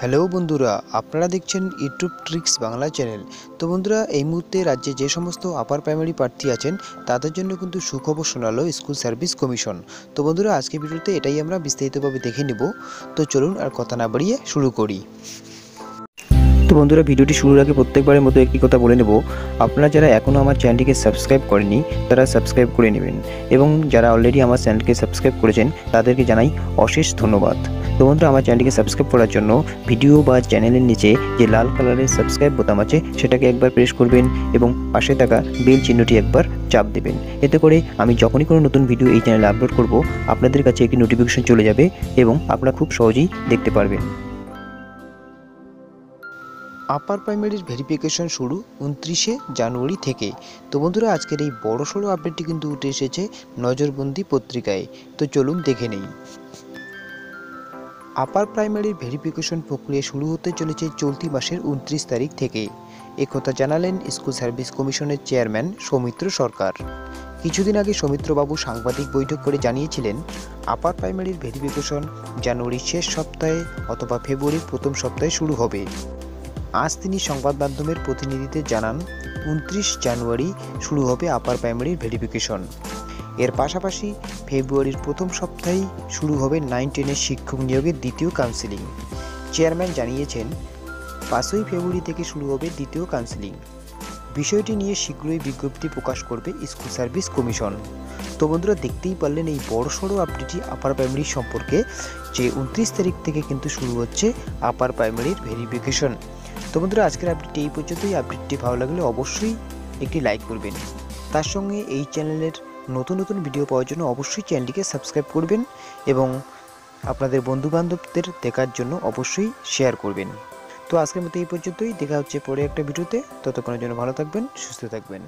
Hello বন্ধুরা, আপনারা দেখছেন ইউটিউব ট্রিক্স বাংলা চ্যানেল। তো বন্ধুরা, এই মুহূর্তে রাজ্যে যে সমস্ত আপার প্রাইমারি প্রার্থী আছেন, তাদের জন্য কিন্তু সুখবর শোনালো স্কুল সার্ভিস কমিশন। তো বন্ধুরা আজকে ভিডিওতে এটাই আমরা বিস্তারিতভাবে দেখে নেব। তো চলুন আর কথা না বাড়িয়ে শুরু করি। তো বন্ধুরা, ভিডিওটি শুরুর আগে প্রত্যেকবারের মতো একটি কথা বলে নেব। আপনারা যারা এখনও আমার চ্যানেলটিকে সাবস্ক্রাইব করেনি তারা সাবস্ক্রাইব করে নেবেন। এবং যারা অলরেডি আমার চ্যানেলকে সাবস্ক্রাইব করেছেন, তাদেরকে জানাই অশেষ ধন্যবাদ। তো বন্ধুরা আমার চ্যানেলটিকে সাবস্ক্রাইব করার জন্য ভিডিও বা চ্যানেলের নিচে যে লাল কালারের সাবস্ক্রাইব বোতাম আছে, সেটাকে একবার প্রেস করবেন এবং পাশে থাকা বেল চিহ্নটি একবার চাপ দেবেন। এতে করে আমি যখনই কোনো নতুন ভিডিও এই চ্যানেলে আপলোড করব, আপনাদের কাছে একটি নোটিফিকেশন চলে যাবে এবং আপনারা খুব সহজেই দেখতে পারবেন। আপার প্রাইমারির ভেরিফিকেশন শুরু উনত্রিশে জানুয়ারি থেকে। তো বন্ধুরা, আজকের এই বড় সড়ো আপডেটটি কিন্তু উঠে এসেছে নজরবন্দি পত্রিকায়। তো চলুন দেখে নেই। আপার প্রাইমারির ভেরিফিকেশন প্রক্রিয়া শুরু হতে চলেছে চলতি মাসের উনত্রিশ তারিখ থেকে। একথা জানালেন স্কুল সার্ভিস কমিশনের চেয়ারম্যান সৌমিত্র সরকার। কিছুদিন আগে সৌমিত্রবাবু সাংবাদিক বৈঠক করে জানিয়েছিলেন আপার প্রাইমারির ভেরিফিকেশন জানুয়ারির শেষ সপ্তাহে অথবা ফেব্রুয়ারির প্রথম সপ্তাহে শুরু হবে। আজ তিনি সংবাদ মাধ্যমের প্রতিনিধিদের জানান, উনত্রিশ জানুয়ারি শুরু হবে আপার প্রাইমারির ভেরিফিকেশন এর পাশাপাশি ফেব্রুয়ারির প্রথম সপ্তাহেই শুরু হবে নাইন টেনের শিক্ষক নিয়োগের দ্বিতীয় কাউন্সিলিং চেয়ারম্যান জানিয়েছেন, পাঁচই ফেব্রুয়ারি থেকে শুরু হবে দ্বিতীয় কাউন্সিলিং বিষয়টি নিয়ে শীঘ্রই বিজ্ঞপ্তি প্রকাশ করবে স্কুল সার্ভিস কমিশন। তো বন্ধুরা, দেখতেই পারলেন এই বড়সড় আপডেটটি আপার প্রাইমারি সম্পর্কে, যে উনত্রিশ তারিখ থেকে কিন্তু শুরু হচ্ছে আপার প্রাইমারির ভেরিফিকেশন তো বন্ধুরা, আজকের আপডেটটি এই পর্যন্তই। আপডেটটি ভালো লাগলে অবশ্যই একটি লাইক করবেন। তার সঙ্গে এই চ্যানেলের নতুন নতুন ভিডিও পাওয়ার জন্য অবশ্যই চ্যানেলটিকে সাবস্ক্রাইব করবেন এবং আপনাদের বন্ধুবান্ধবদের দেখার জন্য অবশ্যই শেয়ার করবেন। তো আজকের মতো এই পর্যন্তই। দেখা হচ্ছে পরে একটা ভিডিওতে ততক্ষণের জন্য ভালো থাকবেন, সুস্থ থাকবেন।